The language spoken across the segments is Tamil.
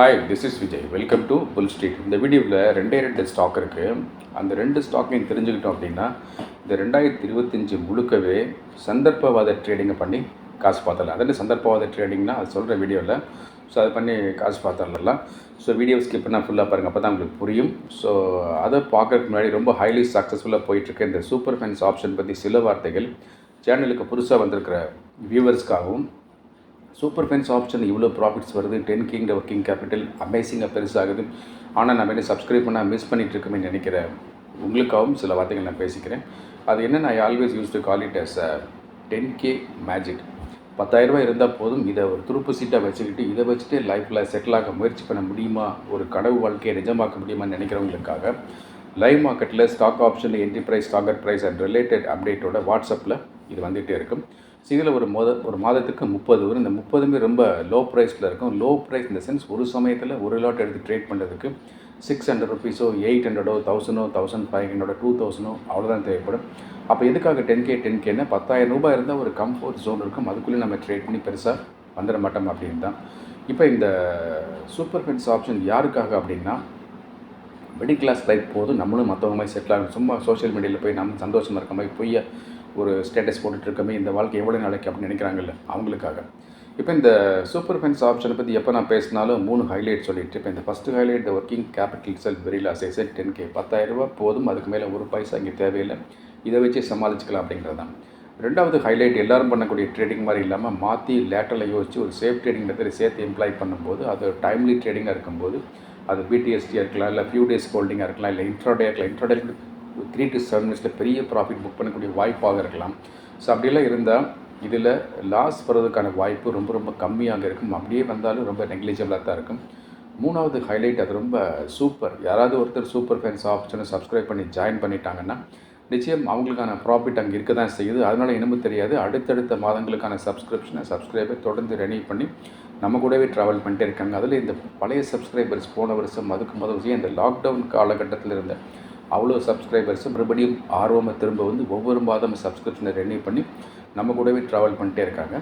Hi this is Vijay welcome to bull street இந்த வீடியோவில் ரெண்டே ரெண்டு ஸ்டாக் இருக்குது அந்த ரெண்டு ஸ்டாக்கையும் தெரிஞ்சுக்கிட்டோம் அப்படின்னா இந்த ரெண்டாயிரத்தி இருபத்தஞ்சி முழுக்கவே சந்தர்ப்பவாத ட்ரேடிங்கை பண்ணி காசு பார்த்துடலாம். அதாவது சந்தர்ப்பவாத ட்ரேடிங்னா அது சொல்கிற வீடியோவில் ஸோ அதை பண்ணி காசு பார்த்துடலாம். ஸோ வீடியோ ஸ்கிப் பண்ணால் ஃபுல்லாக பாருங்கள் அப்போ தான் உங்களுக்கு புரியும். ஸோ அதை பார்க்கறதுக்கு முன்னாடி ரொம்ப ஹைலி சக்ஸஸ்ஃபுல்லாக போயிட்டுருக்க இந்த சூப்பர் ஃபைன்ஸ் ஆப்ஷன் பற்றி சில வார்த்தைகள் சேனலுக்கு புதுசாக வந்திருக்கிற வியூவர்ஸ்க்காகவும் சூப்பர் ஃபைன்ஸ் ஆப்ஷன் இவ்வளோ ப்ராஃபிட்ஸ் வருது. டென் கிங்ட ஒர்க்கிங் கேபிட்டல் அமேசிங்காக பெருசாகுது. ஆனால் நம்ம என்ன சப்ஸ்கிரைப் பண்ணால் மிஸ் பண்ணிகிட்டு இருக்கோமே நினைக்கிறேன் உங்களுக்காகவும் சில வார்த்தைகள் நான் பேசிக்கிறேன். அது என்ன நான் always use to call it as a ten K magic பத்தாயிரரூபா இருந்தால் போதும். இதை ஒரு துருப்பு சீட்டாக வச்சுக்கிட்டு இதை வச்சுட்டு லைஃப்பில் செட்டில் ஆக முயற்சி பண்ண முடியுமா? ஒரு கனவு வாழ்க்கையை நிஜமாக்க முடியுமான்னு நினைக்கிறவங்களுக்காக லைவ் மார்க்கெட்டில் stock option entry price target price and related அப்டேட்டோட வாட்ஸ்அப்பில் இது வந்துகிட்டே இருக்கும். ஸோ இதில் ஒரு மொத ஒரு மாதத்துக்கு முப்பது வரும் இந்த முப்பதுமே ரொம்ப லோ ப்ரைஸில் இருக்கும் லோ ப்ரைஸ் இந்த சென்ஸ் ஒரு சமயத்தில் ஒரு லாட் எடுத்து ட்ரேட் பண்ணுறதுக்கு சிக்ஸ் ஹண்ட்ரட் ருபீஸோ எயிட் ஹண்ட்ரடோ தௌசண்டோ தௌசண்ட் ஃபைவ் ஹண்ட்ரடோ டூ தௌசண்டோ அவ்வளோதான் தேவைப்படும். அப்போ எதுக்காக டென் கே டென் கேன்னா பத்தாயிரம் ரூபாய் இருந்தால் ஒரு கம்ஃபர்ட் ஜோன் இருக்கும். அதுக்குள்ளேயும் நம்ம ட்ரேட் பண்ணி பெருசாக வந்துட மாட்டோம் அப்படின்னு தான். இப்போ இந்த சூப்பர் ஃபிட்ஸ் ஆப்ஷன் யாருக்காக அப்படின்னா மிடில் கிளாஸ் லைஃப் போதும். நம்மளும் மற்றவங்க மாதிரி செட்டில் ஆகும் சும்மா சோஷியல் மீடியாவில் போய் நம்ம சந்தோஷமாக இருக்க மாதிரி பொய்யா ஒரு ஸ்டேட்டஸ் போட்டுட்ருக்கமே இந்த வாழ்க்கை எவ்வளோ நாளைக்கு அப்படின்னு நினைக்கிறாங்கல்ல அவங்களுக்காக. இப்போ இந்த சூப்பர் ஃபென்ஸ் ஆப்ஷனை பற்றி எப்போ நான் பேசினாலும் மூணு ஹைலைட் சொல்லிட்டு இப்போ இந்த first highlight the working capital sell very loss ten K பத்தாயிரரூபா போதும் அதுக்கு மேலே ஒரு பைசா இங்கே தேவையில்லை. இதை வச்சு சமாளிச்சுக்கலாம் அப்படிங்கிறது தான். ரெண்டாவது ஹைலைட் எல்லாரும் பண்ணக்கூடிய ட்ரேடிங் மாதிரி இல்லாமல் மாற்றி லேட்டரில் யோசிச்சு ஒரு சேஃப் ட்ரேடிங் மெத்தடை சேர்த்து எம்ப்ளாய் பண்ணும்போது அது டைம்லி ட்ரேடிங்காக இருக்கும்போது அது பிடிஎஸ்டியாக இருக்கலாம் இல்லை ஃபியூ டேஸ் ஹோல்டிங்காக இருக்கலாம் இல்லை இன்ட்ராடே இருக்கலாம். இன்ட்ராடே த்ரீ டு செவன் மினிட்ஸில் பெரிய ப்ராஃபிட் புக் பண்ணக்கூடிய வாய்ப்பாக இருக்கலாம். ஸோ அப்படியெல்லாம் இருந்தால் இதில் லாஸ் வர்றதுக்கான வாய்ப்பு ரொம்ப ரொம்ப கம்மியாக இருக்கும். அப்படியே வந்தாலும் ரொம்ப நெக்லிஜபிளாக தான் இருக்கும். மூணாவது ஹைலைட் அது ரொம்ப சூப்பர் யாராவது ஒருத்தர் சூப்பர் ஃபேன்ஸ் ஆப்ஷனை சப்ஸ்கிரைப் பண்ணி ஜாயின் பண்ணிட்டாங்கன்னா நிச்சயம் அவங்களுக்கான ப்ராஃபிட் அங்கே இருக்க தான் செய்யுது. அதனால் என்னமோ தெரியாது. அடுத்தடுத்த மாதங்களுக்கான சப்ஸ்கிரிப்ஷனை சப்ஸ்கிரைபை தொடர்ந்து ரெனியூ பண்ணி நம்ம கூடவே ட்ராவல் பண்ணிட்டே இருக்காங்க. அதில் இந்த பழைய சப்ஸ்கிரைபர்ஸ் போன வருஷம் அதுக்கு முதல் வருஷம் இந்த லாக்டவுன் காலகட்டத்தில் இருந்த அவ்வளோ சப்ஸ்கிரைபர்ஸ் மறுபடியும் ஆர்வமாக திரும்ப வந்து ஒவ்வொரு மாதம் சப்ஸ்கிரிப்ஷனை ரெனியூ பண்ணி நம்ம கூடவே ட்ராவல் பண்ணிட்டே இருக்காங்க.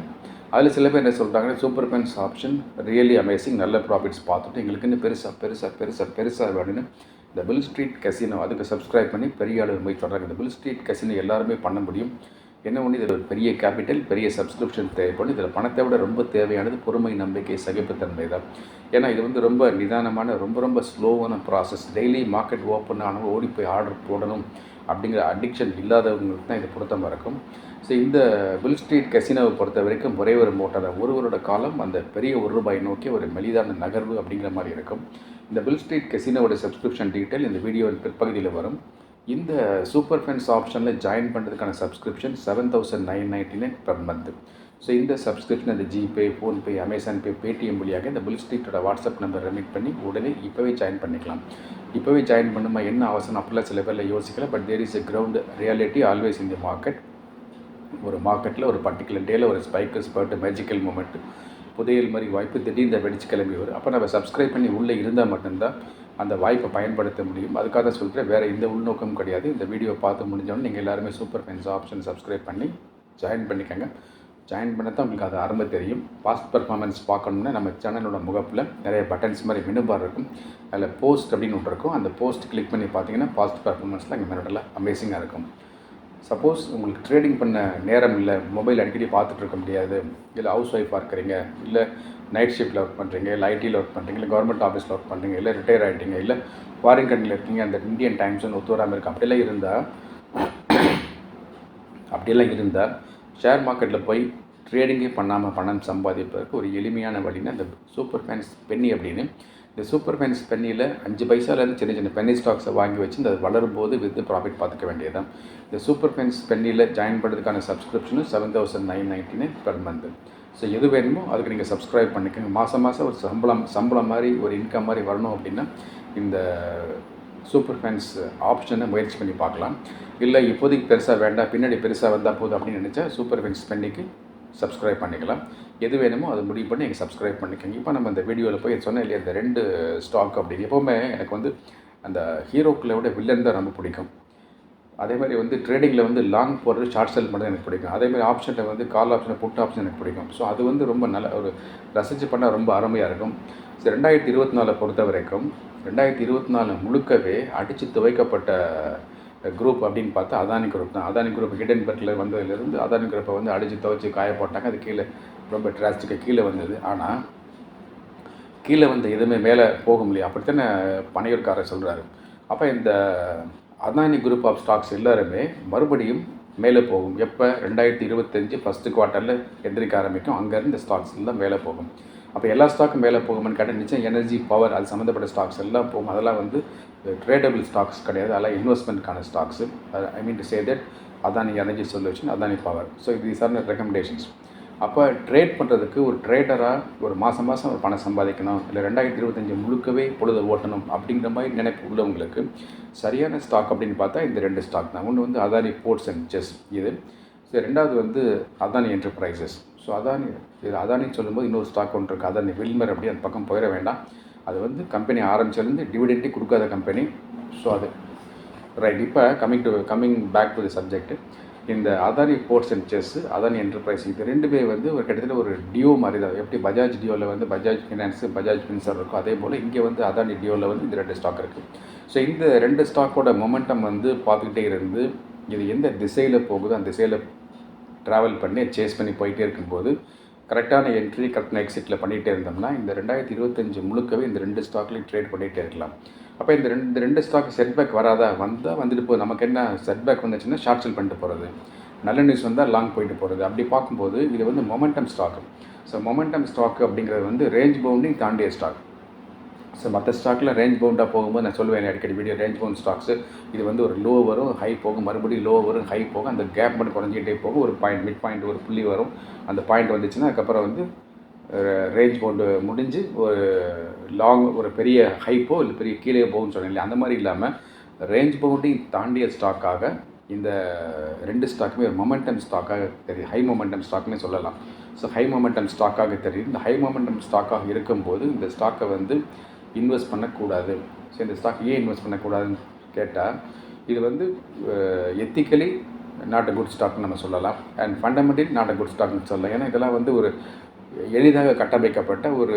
அதில் சில பேர் என்ன சொல்கிறாங்கன்னா super fans option really amazing நல்ல ப்ராஃபிட்ஸ் பார்த்துட்டு எங்களுக்கு இன்னும் பெருசாக பெருசாக பெருசாக பெருசாக வேணும்னு இந்த பில் ஸ்ட்ரீட் கசினோ அதுக்கு சப்ஸ்கிரைப் பண்ணி பெரிய அளவு போய் சொல்கிறாங்க இந்த பில் ஸ்ட்ரீட் கசினோ எல்லாருமே பண்ண முடியும். என்ன ஒன்று இதில் ஒரு பெரிய கேபிட்டல் பெரிய சப்ஸ்கிரிப்ஷன் தேவைப்படும். இதில் பணத்தை விட ரொம்ப தேவையானது பொறுமை நம்பிக்கை சகிப்புத்தன்மை தான். ஏன்னா இது வந்து ரொம்ப நிதானமான ரொம்ப ரொம்ப ஸ்லோவான ப்ராசஸ் டெய்லி மார்க்கெட் ஓப்பன் ஆனவங்க ஓடி போய் ஆர்டர் போடணும் அப்படிங்கிற அடிக்ஷன் இல்லாதவங்களுக்கு தான் இது பொருத்தமாக இருக்கும் ஸோ இந்த பில் ஸ்ட்ரீட் கசினோவை பொறுத்த வரைக்கும் ஒரே ஒரு மோட்டார் ஒருவரோட காலம் அந்த பெரிய ஒரு ரூபாய் நோக்கி ஒரு மெலிதான நகர்வு அப்படிங்கிற மாதிரி இருக்கும். இந்த பில் ஸ்ட்ரீட் கசினோவோட சப்ஸ்கிரிப்ஷன் டீட்டெயில் இந்த வீடியோவின் பிற்பகுதியில் வரும். இந்த சூப்பர் ஃபென்ஸ் ஆப்ஷனில் ஜாயின் பண்ணுறதுக்கான subscription seven thousand nine ninety nine per month so இந்த சப்ஸ்கிரிப்ஷன் இந்த GPay PhonePe Amazon Pay Paytm வழியாக இந்த புல் ஸ்ட்ரீட்டோட வாட்ஸ்அப் நம்பர் ரெமிட் பண்ணி உடனே இப்போவே ஜாயின் பண்ணிக்கலாம். இப்போவே ஜாயின் பண்ணுமா என்ன அவசரம் அப்படிலாம் சில பேரில் யோசிக்கல but there is a ground reality always இந்த மார்க்கெட் ஒரு மார்க்கெட்டில் ஒரு பர்டிகுலர் டேயில் ஒரு ஸ்பைக்கு ஸ்பர்ட்டு மேஜிக்கல் மூமெண்ட்டு புதையல் மாதிரி வாய்ப்பு திடீர்னு வெடிச்சு கிளம்பி வரும். அப்போ நம்ம சப்ஸ்கிரைப் பண்ணி உள்ளே இருந்தால் மட்டும்தான் அந்த வாய்ப்பை பயன்படுத்த முடியும். அதுக்காக தான் சொல்கிறேன் வேறு எந்த உள்நோக்கம் கிடையாது. இந்த வீடியோ பார்த்து முடிஞ்சோடனே நீங்கள் எல்லாருமே சூப்பர் ஃபென்ஸ் ஆப்ஷன் சப்ஸ்கிரைப் பண்ணி ஜாயின் பண்ணிக்கோங்க. ஜாயின் பண்ண தான் உங்களுக்கு அது அருமை தெரியும். பாஸ்ட் பர்ஃபார்மன்ஸ் பார்க்கணும்னா நம்ம சேனலோட முகப்பில் நிறைய பட்டன்ஸ் மாதிரி மெனு பார் இருக்கும். அதில் போஸ்ட் அப்படின்னு ஒன்று இருக்கும். அந்த போஸ்ட் கிளிக் பண்ணி பார்த்தீங்கன்னா பாஸ்ட் பர்ஃபார்மன்ஸில் இங்கே மெனோட்டில் அமேசிங்காக இருக்கும். சப்போஸ் உங்களுக்கு ட்ரேடிங் பண்ண நேரம் இல்லை மொபைல் அடிக்கடி பார்த்துட்டு இருக்க முடியாது இல்லை ஹவுஸ் ஒய்ஃபாக இருக்கிறீங்க இல்லை நைட் ஷிஃப்ட்டில் ஒர்க் பண்ணுறீங்க இல்லை ஐடியில் ஒர்க் பண்ணுறீங்க இல்லை கவர்மெண்ட் ஆஃபீஸில் ஒர்க் பண்ணுறீங்க இல்லை ரிட்டையர் ஆகிட்டீங்க இல்லை ஃபாரின் கண்ட்ரியில் இருக்கீங்க அந்த இந்தியன் டைம் ஜோன் ஒத்து வராமல் இருக்குது அப்படியெல்லாம் இருந்தால் அப்படியெல்லாம் இருந்தால் ஷேர் மார்க்கெட்டில் போய் ட்ரேடிங்கே பண்ணாமல் பணம் சம்பாதிப்பதற்கு ஒரு எளிமையான வழின்னா இந்த சூப்பர் ஃபேன்ஸ் பென்னி அப்படின்னு. இந்த சூப்பர் ஃபேன்ஸ் பென்னியில் அஞ்சு பைசாலேருந்து சின்ன சின்ன பென்னி ஸ்டாக்ஸை வாங்கி வச்சு இந்த வளரும் போது வித்து ப்ராஃபிட் பார்த்துக்க வேண்டியதான் இந்த சூப்பர் ஃபேன்ஸ் பென்னியில் ஜாயின் பண்ணுறதுக்கான சப்ஸ்கிரிப்ஷனும் seven thousand nine ninety nine per month so எது வேணுமோ அதுக்கு நீங்கள் சப்ஸ்கிரைப் பண்ணிக்கோங்க. மாதம் மாதம் ஒரு சம்பளம் சம்பளம் மாதிரி ஒரு இன்கம் மாதிரி வரணும் அப்படின்னா இந்த சூப்பர் ஃபேன்ஸ் ஆப்ஷனை முயற்சி பண்ணி பார்க்கலாம். இல்லை இப்போதைக்கு பெருசாக வேண்டாம் பின்னாடி பெருசாக வந்தால் போதும் அப்படின்னு நினச்சா சூப்பர் ஃபேன்ஸ் பெண்ணிக்கு சப்ஸ்கிரைப் பண்ணிக்கலாம். எது வேணுமோ அதை முடிவு பண்ணி நீங்கள் சப்ஸ்கிரைப் பண்ணிக்கோங்க. இப்போ நம்ம இந்த வீடியோவில் போய் சொன்னேன் இல்லையா இந்த ரெண்டு ஸ்டாக் அப்படின்னு. எப்போவுமே எனக்கு வந்து அந்த ஹீரோக்களை விட வில்லன் தான் ரொம்ப பிடிக்கும். அதே மாதிரி வந்து ட்ரேடிங்கில் வந்து லாங் போடுறது ஷார்ட் செல் பண்ணுறது எனக்கு பிடிக்கும். அதே மாதிரி ஆப்ஷனில் வந்து கால் ஆப்ஷன் புட் ஆப்ஷன் எனக்கு பிடிக்கும். ஸோ அது வந்து ரொம்ப நல்ல ஒரு ரசித்து பண்ணால் ரொம்ப அருமையாக இருக்கும். ஸோ ரெண்டாயிரத்தி இருபத்தி நாலை பொறுத்த வரைக்கும் ரெண்டாயிரத்தி இருபத்தி நாலு முழுக்கவே அடித்து துவைக்கப்பட்ட குரூப் அப்படின்னு பார்த்தா அதானி குரூப் தான். அதானி குரூப் ஹிடன்பர்க்கில் வந்ததுலேருந்து அதானி குரூப்பை வந்து அடித்து துவைச்சி காய போட்டாங்க. அது கீழே ரொம்ப டிராஸ்டிக்காக கீழே வந்தது. ஆனால் கீழே வந்து எதுவுமே மேலே போக முடியும் அப்படித்தானே பனையூர்காரர் சொல்கிறாரு அப்போ இந்த அதானி குரூப் ஆஃப் ஸ்டாக்ஸ் எல்லாருமே மறுபடியும் மேலே போகும். எப்போ? ரெண்டாயிரத்தி இருபத்தஞ்சு ஃபஸ்ட்டு குவார்ட்டரில் எந்திரிக்க ஆரம்பிக்கும். அங்கேருந்து ஸ்டாக்ஸ் எல்லாம் மேலே போகும். அப்போ எல்லா ஸ்டாக்கும் மேலே போகும்னு கேட்டால் நிச்சயம் எனர்ஜி பவர் அது சம்மந்தப்பட்ட ஸ்டாக்ஸ் எல்லாம் போகும். அதெல்லாம் வந்து ட்ரேடபிள் ஸ்டாக்ஸ் கிடையாது. அதெல்லாம் இன்வெஸ்ட்மெண்ட்கான stocks I mean to say that Adani energy solution Adani power so இது சார்ந்த ரெக்கமெண்டேஷன்ஸ் அப்போ ட்ரேட் பண்ணுறதுக்கு ஒரு ட்ரேடராக ஒரு மாதம் மாதம் ஒரு பணம் சம்பாதிக்கணும். இல்லை ரெண்டாயிரத்தி இருபத்தஞ்சி முழுக்கவே பொழுது ஓட்டணும் அப்படிங்கிற மாதிரி நினைப்பு உள்ளவங்களுக்கு சரியான ஸ்டாக் அப்படின்னு பார்த்தா இந்த ரெண்டு ஸ்டாக் தான். ஒன்று வந்து அதானி போர்ட்ஸ் அண்ட் செஸ் இது. ஸோ ரெண்டாவது வந்து அதானி என்டர்பிரைசஸ் ஸோ அதானி இது அதானி சொல்லும்போது இன்னொரு ஸ்டாக் ஒன்று இருக்குது அதானி வில்மர் அப்படி அந்த பக்கம் போயிட வேண்டாம். அது வந்து கம்பெனி ஆரம்பிச்சிருந்து டிவிடெண்ட்டே கொடுக்காத கம்பெனி ஸோ அது. ரைட் இப்போ coming to coming back to the subject இந்த Adani ports and SEZ Adani enterprise இது ரெண்டுமே வந்து ஒரு கிட்டத்தட்ட ஒரு டியோ மாதிரி தான். எப்படி பஜாஜ் டியோவில் வந்து பஜாஜ் ஃபினான்ஸு பஜாஜ் ஃபின்சர் இருக்கும் அதே போல் இங்கே வந்து அதானி டியோவில் வந்து இந்த ரெண்டு ஸ்டாக் இருக்குது ஸோ இந்த ரெண்டு ஸ்டாக்கோட மொமெண்டம் வந்து பார்த்துக்கிட்டே இருந்து இது எந்த திசையில் போகுதோ அந்த திசையில் ட்ராவல் பண்ணி சேஸ் பண்ணி போயிட்டே இருக்கும்போது கரெக்டான என்ட்ரி கரெக்டான எக்ஸிட்டில் பண்ணிகிட்டே இருந்தோம்னா இந்த ரெண்டாயிரத்தி இருபத்தஞ்சு முழுக்கவே இந்த ரெண்டு ஸ்டாக்லையும் ட்ரேட் பண்ணிகிட்டே இருக்கலாம். அப்போ இந்த ரெண்டு இந்த ரெண்டு ஸ்டாக் செட்பேக் வராதா? வந்தால் வந்துட்டு போகுது நமக்கு என்ன செட்பேக் வந்துச்சுன்னா ஷார்ட் செல் பண்ணிட்டு போகிறது நல்ல நியூஸ் வந்தால் லாங் போயிட்டு போகிறது அப்படி பார்க்கும்போது இது வந்து momentum stock so momentum stock அப்படிங்கிறது வந்து ரேஞ்ச் பவுண்டிங் தாண்டிய ஸ்டாக் ஸோ மற்ற ஸ்டாக்கில் ரேஞ்ச் பவுண்டாக போகும்போது நான் சொல்லுவேன் அடிக்கடி வீடியோ ரேஞ்ச் பவுண்ட் ஸ்டாக்ஸு இது வந்து ஒரு லோ வரும் ஹை போகும். மறுபடியும் லோ வரும் ஹை போகும். அந்த கேப் மட்டும் குறைஞ்சிக்கிட்டே போகும். ஒரு பாயிண்ட் மிட் பாயிண்ட் ஒரு புள்ளி வரும். அந்த பாயிண்ட் வந்துச்சுன்னா அதுக்கப்புறம் வந்து ரேஞ்ச் பவுண்டு முடிஞ்சு ஒரு லாங் ஒரு பெரிய ஹைப்போ இல்லை பெரிய கீழே போகும்னு சொன்னேன் இல்லையா? அந்த மாதிரி இல்லாமல் ரேஞ்ச் பவுண்டிங் தாண்டிய ஸ்டாக்காக இந்த ரெண்டு ஸ்டாக்குமே ஒரு மொமெண்டம் ஸ்டாக்காக தெரியுது. ஹை மொமெண்டம் ஸ்டாக்னே சொல்லலாம். ஸோ ஹை மொமெண்டம் ஸ்டாக்காக தெரியுது. இந்த ஹை மொமெண்டம் ஸ்டாக்காக இருக்கும்போது இந்த ஸ்டாக்கை வந்து இன்வெஸ்ட் பண்ணக்கூடாது. ஸோ இந்த ஸ்டாக் ஏன் இன்வெஸ்ட் பண்ணக்கூடாதுன்னு கேட்டால் இது வந்து எத்திக்கலி நாட் அ குட் ஸ்டாக்னு நம்ம சொல்லலாம். And fundamentally not a good ஸ்டாக்னு சொல்லலாம். ஏன்னா இதெல்லாம் வந்து ஒரு எளிதாக கட்டமைக்கப்பட்ட ஒரு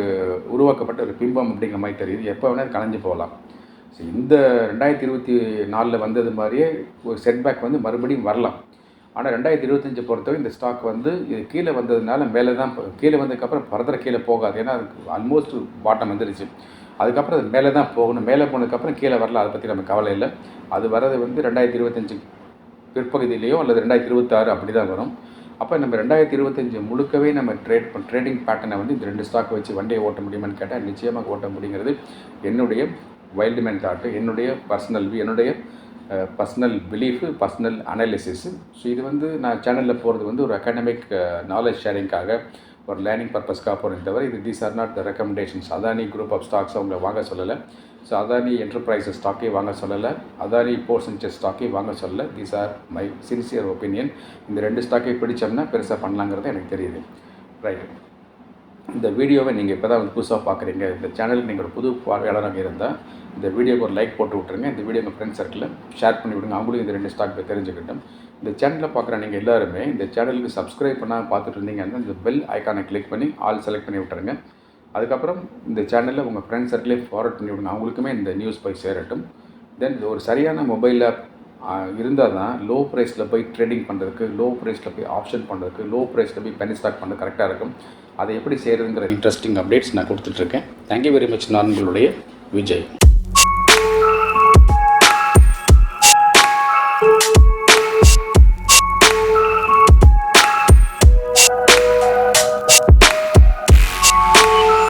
உருவாக்கப்பட்ட ஒரு பிம்பம் அப்படிங்கிற மாதிரி தெரியுது. எப்போ வேணால் கலைஞ்சு போகலாம். ஸோ இந்த ரெண்டாயிரத்தி இருபத்தி நாலில் வந்தது மாதிரியே ஒரு செட்பேக் வந்து மறுபடியும் வரலாம். ஆனால் ரெண்டாயிரத்தி இருபத்தஞ்சு பொறுத்தவரை இந்த ஸ்டாக் வந்து இது கீழே வந்ததுனால மேலே தான் கீழே வந்ததுக்கப்புறம் ஃபர்தர் கீழே போகாது. ஏன்னா அதுக்கு ஆல்மோஸ்ட் பாட்டம் வந்துருச்சு. அதுக்கப்புறம் அது மேலே தான் போகணும். மேலே போனதுக்கப்புறம் கீழே வரல அதை பற்றி நம்ம கவலை இல்லை. அது வர்றது வந்து ரெண்டாயிரத்தி இருபத்தஞ்சி பிற்பகுதியிலையோ அல்லது ரெண்டாயிரத்தி இருபத்தாறு அப்படி தான் வரும். அப்போ நம்ம ரெண்டாயிரத்தி இருபத்தஞ்சு முழுக்கவே நம்ம ட்ரேட் ட்ரேடிங் பேட்டர்னை வந்து இந்த ரெண்டு ஸ்டாக் வச்சு வண்டியை ஓட்ட முடியுமான்னு கேட்டால் நிச்சயமாக ஓட்ட முடியுங்கிறது என்னுடைய வைல்டு மேன் தாட்டு என்னுடைய பர்சனல் என்னுடைய personal belief personal analysis so இது வந்து நான் சேனலில் போகிறது வந்து ஒரு அகாடமிக் நாலேஜ் ஷேரிங்காக ஒரு லேர்னிங் பர்பஸ்க்காக போகிறேன் தவிர இது these are not the recommendations Adani group of stocks அவங்கள வாங்க சொல்லலை. ஸோ அதானி என்டர்பிரைசஸ் ஸ்டாக்கே வாங்க சொல்லலை. அதானி போர்சன்சஸ் ஸ்டாக்கே வாங்க சொல்லலை. These are my sincere opinion இந்த ரெண்டு ஸ்டாக்கை பிடிச்சோம்னா பெருசாக பண்ணலாங்கிறது எனக்கு தெரியுது. ரைட் இந்த வீடியோவை நீங்கள் இப்போ தான் வந்து புதுசாக பார்க்குறீங்க இந்த சேனலுக்கு நீங்கள் ஒரு புது பார்வையாளராக இருந்தால் இந்த வீடியோக்கு ஒரு லைக் போட்டு விட்ருங்க இந்த வீடியோ உங்கள் ஃப்ரெண்ட்ஸ் சர்க்கிளில் ஷேர் பண்ணி விடுங்க. அவங்களும் இந்த ரெண்டு ஸ்டாக் தெரிஞ்சுக்கிட்டோம். இந்த சேனலில் பார்க்குற நீங்கள் எல்லாருமே இந்த சேனலுக்கு சப்ஸ்கிரைப் பண்ணால் பார்த்துட்டு இருந்தீங்கன்னா இந்த பெல் ஐக்கானை கிளிக் பண்ணி ஆல் செலக்ட் பண்ணி விட்டுருங்க. அதுக்கப்புறம் இந்த சேனலில் உங்கள் ஃப்ரெண்ட்ஸ் சர்க்கிளே ஃபார்வர்ட் பண்ணி விடுங்க. அவங்களுக்குமே இந்த நியூஸ் போய் சேரட்டும். தென் ஒரு சரியான மொபைல் ஆப் இருந்தால் தான் லோ ப்ரைஸில் போய் ட்ரேடிங் பண்ணுறதுக்கு லோ ப்ரைஸில் போய் ஆப்ஷன் பண்ணுறதுக்கு லோ ப்ரைஸில் போய் பெனி ஸ்டாக் பண்ணுறது கரெக்டாக இருக்கும். அதை எப்படி செய்கிறதுங்கிற இன்ட்ரெஸ்டிங் அப்டேட்ஸ் நான் கொடுத்துட்ருக்கேன் தேங்க்யூ வெரி மச் நான் உங்களுடைய விஜய்.